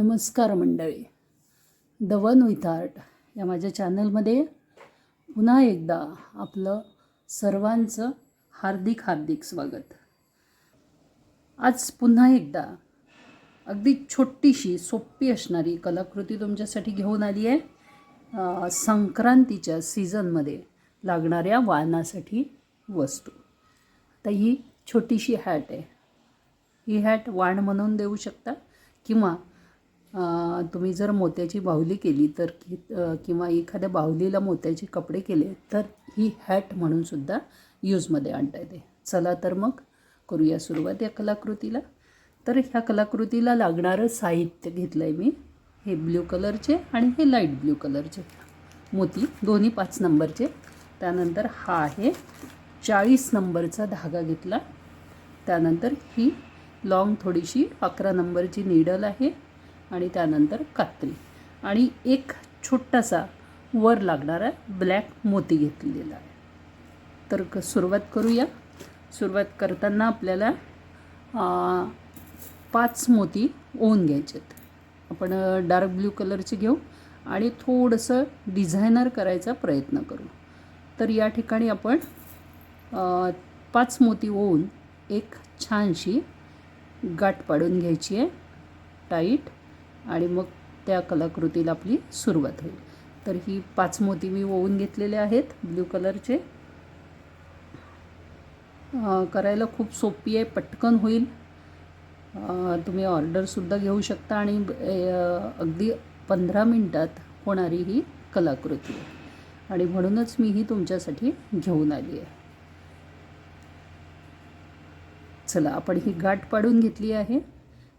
नमस्कार मंडळी. The one with art या माझ्या चॅनलमध्ये पुन्हा एकदा आपलं सर्वांचं हार्दिक हार्दिक स्वागत. आज पुन्हा एकदा अगदी छोटीशी सोपी असणारी कलाकृती तुमच्यासाठी घेऊन आली आहे. संक्रांतीच्या सीझनमध्ये लागणाऱ्या वाणासाठी वस्तू. तर ही छोटीशी हॅट आहे. ही हॅट वाण म्हणून देऊ शकता किंवा तुम्ही जर मोत्याची बाहुली केली तर कि- किंवा एखाद्या बाहुलीला मोत्याचे कपडे केले तर ही हॅट म्हणून सुद्धा यूजमध्ये आणता येते. चला तर मग करूया सुरुवात या कलाकृतीला. तर ह्या कलाकृतीला लागणारं साहित्य घेतलं आहे मी. हे ब्ल्यू कलरचे आणि हे लाइट ब्ल्यू कलरचे मोती दोन्ही पाच नंबरचे त्यानंतर हा आहे. चाळीस नंबरचा धागा घेतला. त्यानंतर ही लॉंग थोडीशी अकरा नंबरची निडल आहे. आणि त्यानंतर कात्री. आणि एक छोटासा वर लागणारा ब्लॅक मोती घेतलेला आहे. तर क सुरुवात करूया. सुरुवात करताना आपल्याला पाच मोती ओवून आहेत. आपण डार्क ब्ल्यू कलरचे घेऊ आणि थोडंसं डिझायनर करायचा प्रयत्न करू. तर या ठिकाणी आपण पाच मोती ओवून एक छानशी गाठ पाडून घ्यायची आहे. टाईट. आणि मग त्या कलाकृतीला आपली सुरुवात होईल. तर ही पाच मोती मी ओवून घेतलेले आहेत ब्ल्यू कलरचे. करायला खूप सोपी आहे पटकन होईल. तुम्ही ऑर्डरसुद्धा घेऊ शकता आणि अगदी पंधरा मिनटात होणारी ही कलाकृती आहे. आणि म्हणूनच मी ही तुमच्यासाठी घेऊन आली आहे. चला आपण ही गाठ पाडून घेतली आहे.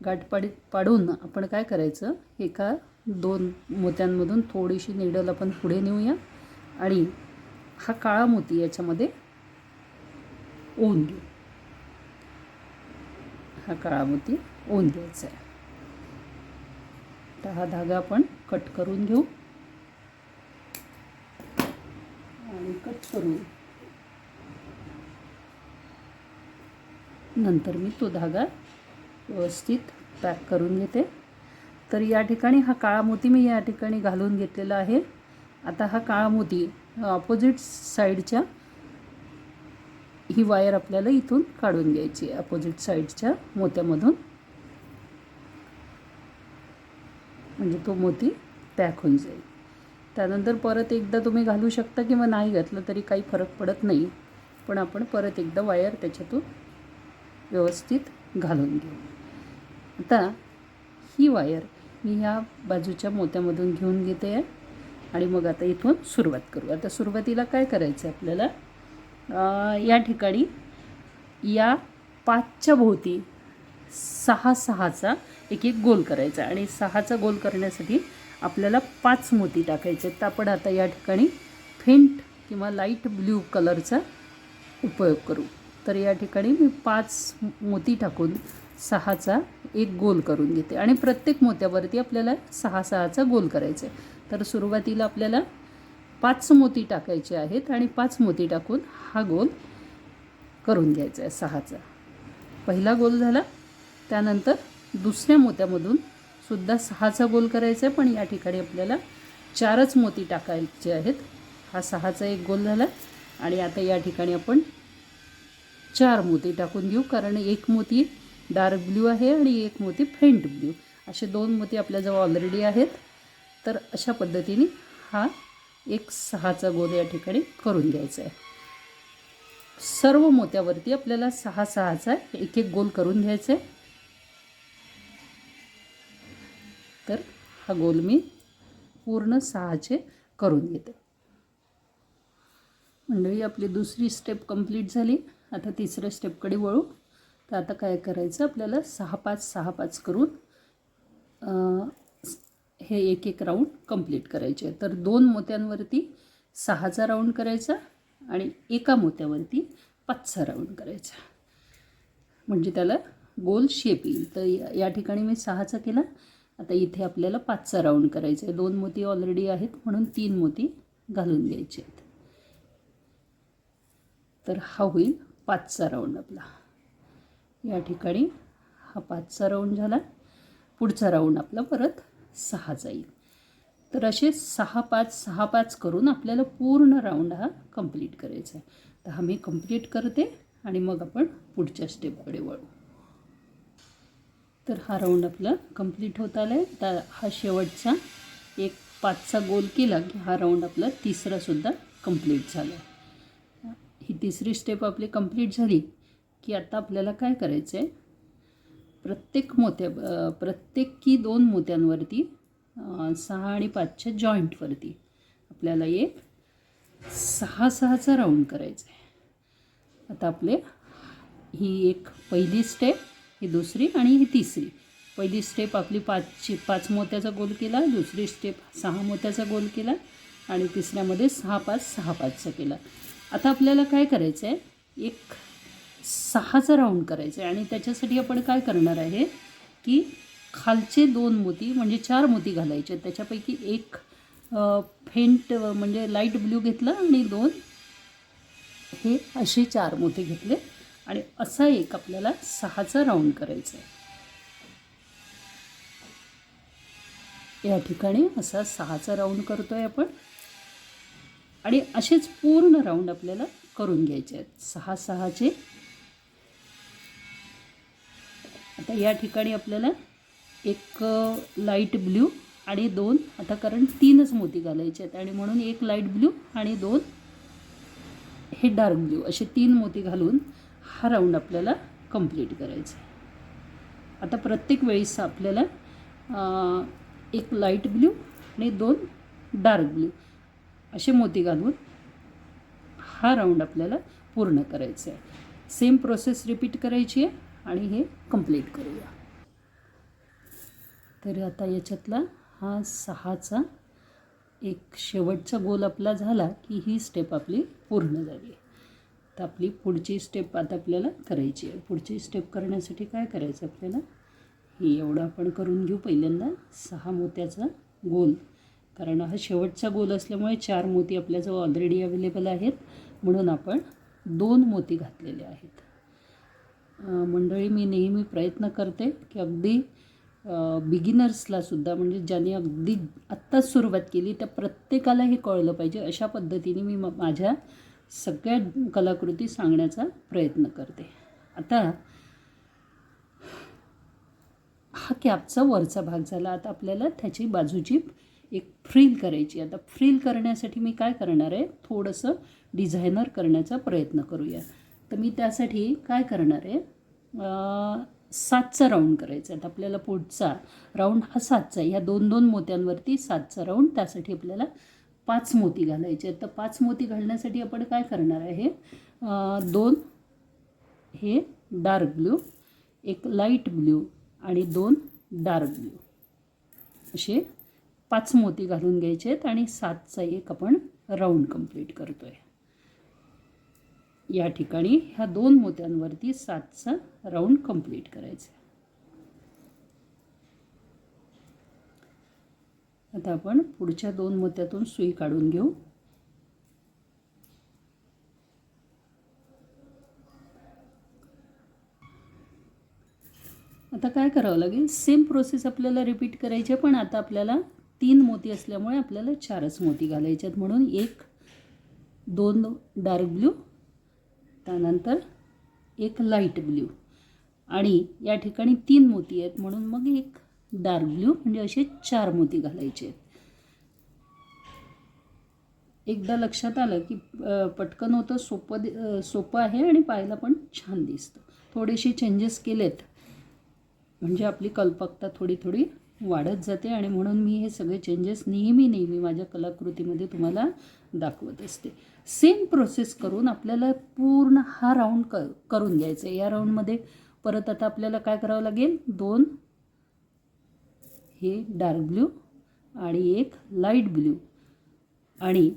गाठ पाडी पाडून आपण काय करायचं? एका दोन मोत्यांमधून थोडीशी निडल आपण पुढे नेऊया आणि हा काळा मोती याच्यामध्ये ओन घेऊ. हा काळा मोती ओन घ्यायचा आहे. तर हा धागा आपण कट करून घेऊ. आणि कट करून नंतर मी तो धागा व्यवस्थित पॅक करून घेते. तर या ठिकाणी हा काळा मोती मी या ठिकाणी घालून घेतलेला आहे. आता हा काळा मोती अपोजिट साईडच्या ही वायर आपल्याला इथून काढून घ्यायची आहे अपोजिट साईडच्या मोत्यामधून. म्हणजे तो मोती पॅक होऊन जाईल. त्यानंतर परत एकदा तुम्ही घालू शकता किंवा नाही घातलं तरी काही फरक पडत नाही. पण आपण परत एकदा वायर त्याच्यातून व्यवस्थित घालून घेऊ. आता ही वायर मी ह्या बाजूच्या मोत्यामधून घेऊन घेते आहे आणि मग आता इथून सुरुवात करू. आता सुरुवातीला काय करायचं आहे आपल्याला या ठिकाणी या पाचच्या भोवती सहा सहाचा एक एक गोल करायचा आणि सहाचा गोल करण्यासाठी आपल्याला पाच मोती टाकायचे आहेत. तर आपण आता या ठिकाणी फेंट किंवा लाइट ब्ल्यू कलरचा उपयोग करू. तर या ठिकाणी मी पाच मोती टाकून सहाचा एक गोल करून घेते. आणि प्रत्येक मोत्यावरती आपल्याला सहा सहाचा गोल करायचा. आहे तर सुरुवातीला आपल्याला पाच मोती टाकायचे आहेत आणि पाच मोती टाकून हा गोल करून घ्यायचा आहे सहाचा. पहिला गोल झाला. त्यानंतर दुसऱ्या मोत्यामधून सुद्धा सहाचा गोल करायचा आहे पण या ठिकाणी आपल्याला चारच मोती टाकायचे आहेत. हा सहाचा एक गोल झाला. आणि आता या ठिकाणी आपण चार मोती टाकून घेऊ कारण एक मोती डार्क ब्ल्यू आहे आणि एक मोती फेंट ब्ल्यू. असे दोन मोती आपल्याजवळ ऑलरेडी आहेत. तर अशा पद्धतीने हा एक सहाचा गोल या ठिकाणी करून घ्यायचा आहे. सर्व मोत्यावरती आपल्याला सहा सहाचा एक एक गोल करून घ्यायचा आहे. तर हा गोल मी पूर्ण सहाचे करून घेते. मंडळी आपली दुसरी स्टेप कंप्लीट झाली. आता तिसऱ्या स्टेपकडे वळू. तर आता काय करायचं? आपल्याला सहा पाच सहा पाच करून हे एक एक राऊंड कंप्लीट करायचे. तर दोन मोत्यांवरती सहाचा राऊंड करायचा आणि एका मोत्यावरती पाचचा राऊंड करायचा. म्हणजे त्याला गोल शेप येईल. तर या ठिकाणी मी सहाचा केला. आता इथे आपल्याला पाचचा राऊंड करायचा आहे. दोन मोती ऑलरेडी आहेत म्हणून तीन मोती घालून घ्यायचे आहेत. तर हा होईल पाचचा राऊंड आपला. या ठिकाणी हा पाचचा राऊंड झाला. पुढचा राऊंड आपला परत सहा जाईल. तर असे सहा पाच सहा पाच करून आपल्याला पूर्ण राऊंड हा कंप्लीट करायचा आहे. तर हा मी कंप्लीट करते आणि मग आपण पुढच्या स्टेपकडे वळू. तर हा राऊंड आपला कंप्लीट होत आला आहे तर हा शेवटचा एक पाचचा गोल केला की हा राऊंड आपला तिसरासुद्धा कंप्लीट झाला. आहे ही तिसरी स्टेप आपली कंप्लीट झाली. की आता आपल्याला काय करायचं आहे प्रत्येक मोत्या प्रत्येक प्रत्येकी दोन मोत्यांवरती सहा आणि पाचच्या जॉईंटवरती आपल्याला एक सहा सहाचा राऊंड करायचा आहे आता आपले ही एक पहिली स्टेप ही दुसरी आणि ही तिसरी. पहिली स्टेप आपली पाचची पाच मोत्याचा गोल केला दुसरी स्टेप सहा मोत्याचा गोल केला आणि तिसऱ्यामध्ये सहा पाच सहा पाचचा केला. आता आपल्याला काय करायचं आहे एक सहाचा राऊंड करायचं आहे आणि त्याच्यासाठी आपण काय करणार आहे की खालचे दोन मोती म्हणजे चार मोती घालायचे. आहेत. त्याच्यापैकी एक फेंट म्हणजे लाइट ब्ल्यू घेतला आणि दोन हे असे चार मोती घेतले. आणि असा एक आपल्याला सहाचा राऊंड करायचा आहे या ठिकाणी असा सहाचा राऊंड करतोय आपण. आणि असेच पूर्ण राऊंड आपल्याला करून घ्यायचे आहेत. सहा सहाचे आता या ठिकाणी आपल्याला एक लाइट ब्ल्यू आणि दोन आता कारण तीनच मोती घालायचे आहेत. आणि म्हणून एक लाइट ब्ल्यू आणि दोन हे डार्क ब्ल्यू असे तीन मोती घालून हा राऊंड आपल्याला कंप्लीट करायचा आहे. आता प्रत्येक वेळेस आपल्याला एक लाइट ब्ल्यू आणि दोन डार्क ब्ल्यू असे मोती घालून हा राऊंड आपल्याला पूर्ण करायचा आहे. सेम प्रोसेस रिपीट करायची आहे. आणि हे कंप्लीट करूया. तर आता याच्यातला हा सहाचा एक शेवटचा गोल आपला झाला की ही स्टेप आपली पूर्ण झाली तर आपली पुढची स्टेप आता आपल्याला करायची आहे. पुढची स्टेप करण्यासाठी काय करायचं आपल्याला? हे एवढं आपण करून घेऊ पहिल्यांदा. सहा मोत्याचा गोल. कारण हा शेवटचा गोल असल्यामुळे चार मोती आपल्याजवळ ऑलरेडी अवेलेबल आहेत. म्हणून आपण दोन मोती घातलेले आहेत. मंडळी मी नेहमी प्रयत्न करते की अगदी बिगिनर्सला सुद्धा म्हणजे ज्यांनी अगदी आत्ताच सुरुवात केली त्या प्रत्येकाला हे कळलं पाहिजे. अशा पद्धतीने मी माझ्या सगळ्या कलाकृती सांगण्याचा प्रयत्न करते. आता हा कॅपचा वरचा भाग झाला. आता आपल्याला त्याची बाजूची एक फ्रील करायची. आता फ्रील करण्यासाठी मी काय करणार आहे? थोडंसं डिझायनर करण्याचा प्रयत्न करूया. तर मी त्यासाठी काय करणार आहे? सातचा राऊंड करायचा आहे. आपल्याला पुढचा राऊंड हा सातचा आहे. ह्या दोन दोन मोत्यांवरती सातचा राऊंड त्यासाठी आपल्याला पाच मोती घालायचे आहेत. तर पाच मोती घालण्यासाठी आपण काय करणार आहे? दोन हे डार्क ब्ल्यू एक लाइट ब्ल्यू आणि दोन डार्क ब्ल्यू असे पाच मोती घालून घ्यायचे आहेत आणि सातचा एक आपण राऊंड कंप्लीट करतो आहे या ठिकाणी ह्या दोन मोत्यांवरती सातचा राऊंड कंप्लीट करायचा आता आपण पुढच्या दोन मोत्यातून सुई काढून घेऊ. आता काय करावं लागेल? सेम प्रोसेस आपल्याला रिपीट करायची आहे पण आता आपल्याला तीन मोती असल्यामुळे आपल्याला चारच मोती घालायच्यात म्हणून एक दोन डार्क ब्ल्यू त्यानंतर एक लाइट ब्ल्यू आणि या ठिकाणी तीन मोती आहेत म्हणून मग एक डार्क ब्ल्यू म्हणजे असे चार मोती घालायचे. आहेत एकदा लक्षात आलं की पटकन होतं सोपं सोपं आहे आणि पाहायला पण छान दिसतं. थोडेसे चेंजेस केलेत म्हणजे आपली कल्पकता थोडी थोडी वाढत जाते आणि म्हणून मी हे सगळे चेंजेस नेहमी नेहमी माझ्या कलाकृतीमध्ये तुम्हाला दाखवत असते. सेम प्रोसेस करून आपल्याला पूर्ण हा राऊंड क करून घ्यायचा. आहे या राऊंडमध्ये परत आता आपल्याला काय करावं लागेल? दोन हे डार्क ब्ल्यू आणि एक लाइट ब्ल्यू. आणि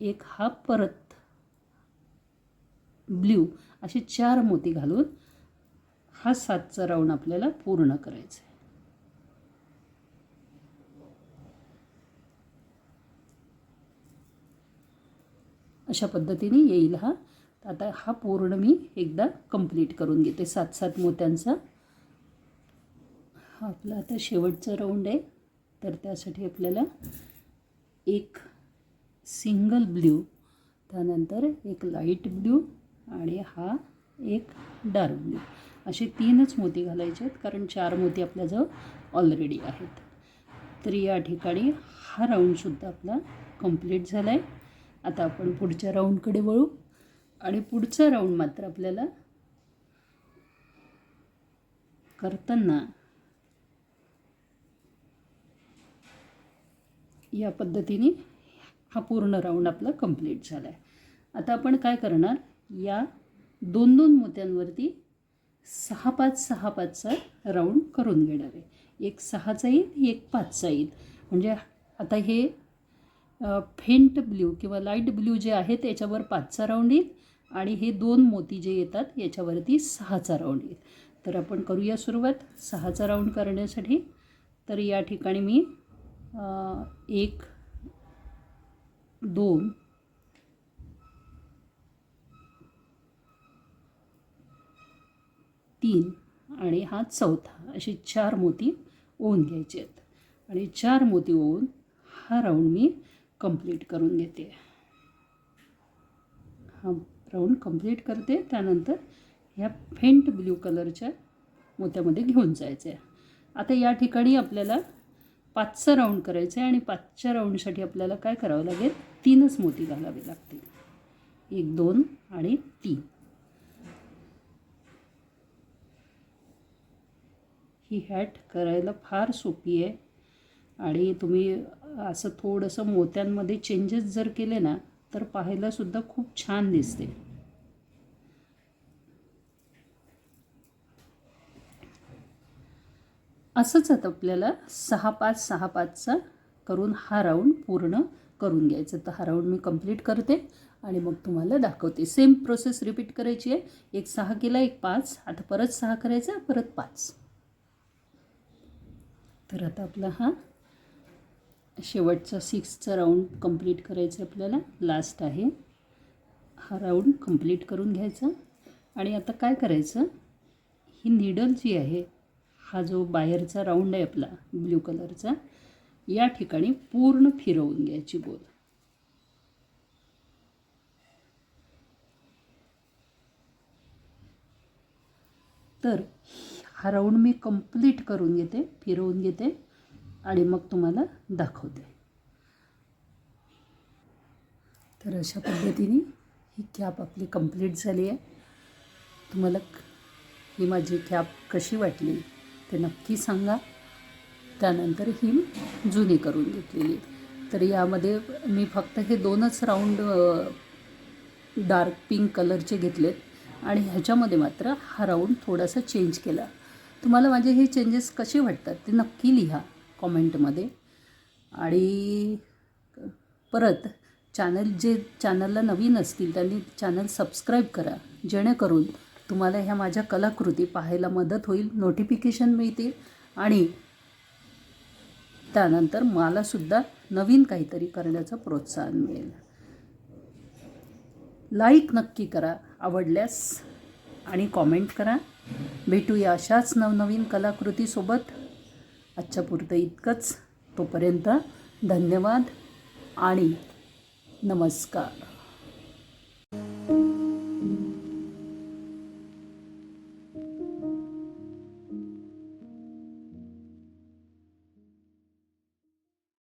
एक हा परत ब्ल्यू असे चार मोती घालून हा सातचा राऊंड आपल्याला पूर्ण करायचा आहे अशा पद्धतीने येईल हा. आता हा पूर्ण मी एकदा कंप्लीट करून घेते. सात सात मोत्यांचा. हा आपला आता शेवटचा राऊंड आहे. तर त्यासाठी आपल्याला एक सिंगल ब्ल्यू त्यानंतर एक लाइट ब्ल्यू आणि हा एक डार्क ब्ल्यू असे तीनच मोती घालायचे आहेत कारण चार मोती आपल्याजवळ ऑलरेडी आहेत. तर या ठिकाणी हा राऊंडसुद्धा आपला कंप्लीट झाला आहे आता आपण पुढच्या राऊंडकडे वळू. आणि पुढचा राऊंड मात्र आपल्याला करताना या पद्धतीने हा पूर्ण राऊंड आपला कंप्लीट झाला आहे आता आपण काय करणार? या दोन दोन मोत्यांवरती सहा पाच सहा पाचचा राऊंड करून घेणार आहे. एक सहाचा येईल एक पाचचा येईल म्हणजे आता हे फेंट ब्ल्यू किंवा लाइट ब्ल्यू जे आहे त्याच्यावर पाचचा राऊंड येईल आणि हे दोन मोती जे येतात याच्यावरती सहाचा राऊंड येईल. तर आपण करूया सुरुवात. सहाचा राऊंड करण्यासाठी. तर या ठिकाणी मी एक दोन तीन आणि हा चौथा. असे चार मोती ओवून घ्यायचे आहेत. आणि चार मोती ओवून हा राऊंड मी कंप्लीट करून घेते. हा राऊंड कंप्लीट करते त्यानंतर ह्या फेंट ब्ल्यू कलरच्या मोत्यामध्ये घेऊन जायचं आहे आता या ठिकाणी आपल्याला पाचचा राऊंड करायचं आहे आणि पाचच्या राऊंडसाठी आपल्याला काय करावं लागेल? तीनच मोती घालावे लागतील. एक दोन आणि तीन. ही हॅट करायला फार सोपी आहे. आणि तुम्ही असं थोडंसं मोत्यांमध्ये चेंजेस जर केले ना तर पाहायलासुद्धा खूप छान दिसते. असंच आता आपल्याला सहा पाच सहा पाचचा करून हा राऊंड पूर्ण करून घ्यायचं. तर हा राऊंड मी कंप्लीट करते आणि मग तुम्हाला दाखवते. सेम प्रोसेस रिपीट करायची आहे. एक सहा केला एक पाच. आता परत सहा करायचा परत पाच. तर आता आपला हा शेवटचा सिक्सचा राऊंड कंप्लीट करायचा आहे आपल्याला. लास्ट आहे. हा राऊंड कंप्लीट करून घ्यायचा. आणि आता काय करायचं? ही निडल जी आहे हा जो बाहेरचा राऊंड आहे आपला ब्ल्यू कलरचा या ठिकाणी पूर्ण फिरवून घ्यायची बोल तर हा राऊंड मी कंप्लीट करून घेते फिरवून घेते. आणि मग तुम्हाला दाखवते. तर अशा पद्धतीने ही कॅप आपली कंप्लीट झाली आहे. तुम्हाला ही माझी कॅप कशी वाटली ते नक्की सांगा. त्यानंतर ही मी जुनी करून घेतलेली तर यामध्ये मी फक्त हे दोनच राऊंड डार्क पिंक कलरचे घेतलेत. आणि ह्याच्यामध्ये मात्र हा राऊंड थोडासा चेंज केला. तुम्हाला माझे हे चेंजेस कसे वाटतात ते नक्की लिहा. कॉमेंटमध्ये. आणि परत चॅनल जे चॅनलला नवीन असतील त्यांनी चॅनल सबस्क्राईब करा. जेणेकरून तुम्हाला ह्या माझ्या कलाकृती पाहायला मदत होईल नोटिफिकेशन मिळतील आणि त्यानंतर मलासुद्धा नवीन काहीतरी करण्याचं प्रोत्साहन मिळेल. लाईक नक्की करा आवडल्यास आणि कॉमेंट करा. भेटूया अशाच नवनवीन कलाकृतीसोबत. आजच्या पुरतं इतकंच. तोपर्यंत धन्यवाद आणि नमस्कार.